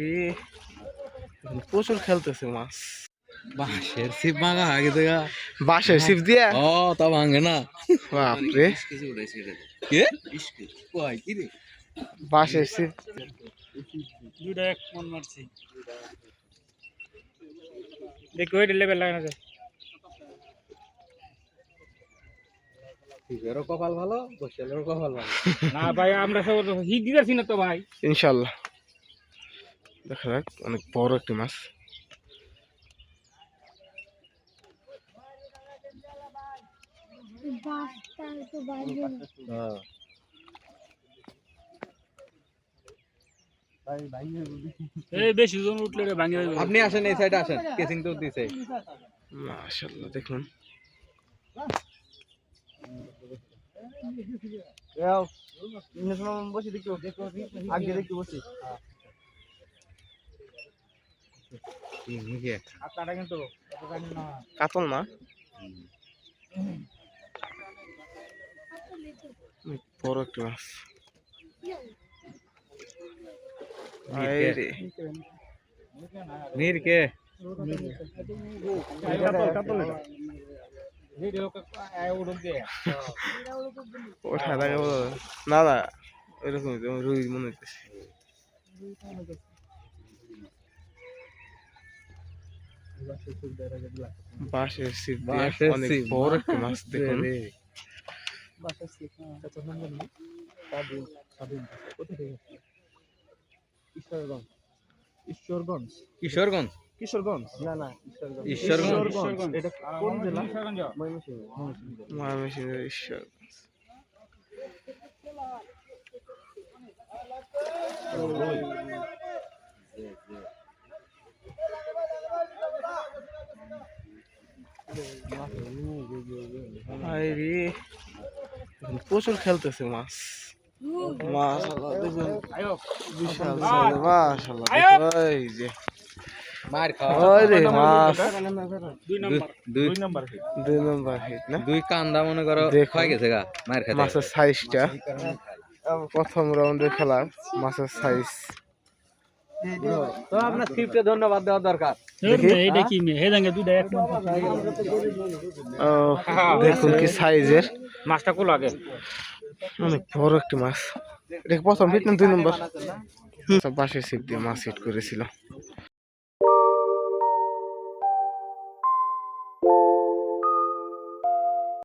রে প্রচুর খেলতেছে মাছ। বাঁশের ছিপ মাগা আগে থেকে। বাঁশের ছিপ দিয়ে? ও তা ভাঙে না। বাপরে। কে? কয়? কি রে? বাঁশের ছিপ। দুইটা এক মন মারছি। দেখো লেভেল লাগানো যায়। ছিপেরও কপাল ভালো বসেলেরও কপাল ভালো। না ভাই আমরা সব হিট দিতেছি না তো ভাই। ইনশাল্লাহ দেখা যাক অনেক বড় একটি মাছ। হ্যাঁ। আপনি আসেন এই সাইডে আসেন। কেসিং তো দিছে। মাশাল্লাহ দেখুন। বসে দেখি। আগে দেখি বসি। ঠিক আছে আপনারা কিন্তু এত জানি না। কাতল না বড় একটি মাছ। নীর কে কাতল কাতল ওঠা বলো না না ওইরকমই তো রুই মনে হইতেছে। বাঁশের ছিপ দিয়ে অনেক বড় একটি মাছ দেখুন। রে। ঈশ্বরগঞ্জ কিশোরগঞ্জ। কিশোরগঞ্জ? না না ঈশ্বরগঞ্জ এটা কোন জেলা? কিশোরগঞ্জ। ময়মনসিংহের ঈশ্বরগঞ্জ প্রচুর খেলতেছে মাছ। মাশাআল্লাহ দেখুন। আয়ো। বিশাল। দেখুন, এই যে। মার খাওয়া। দুই নাম্বার দুই দুই নাম্বার নম্বর হিট না? দুই কান্দা মনে করো দেখো। হয়ে গেছে গা মার খাতে। মাছের সাইজটা প্রথম রাউন্ডে খেলা মাছের সাইজ তো আপনার স্ক্রিপ্টে ধন্যবাদ দেওয়া দরকার। এইটা কি মে হে দাঙ্গে দুইটা এক নাম্বার ও, দেখুন কি সাইজের মাছটা আগে। অনেক বড় একটি মাছ। এটা প্রথম হিট না দুই নম্বর বাঁশের ছিপ দিয়ে মাছ হিট করেছিল।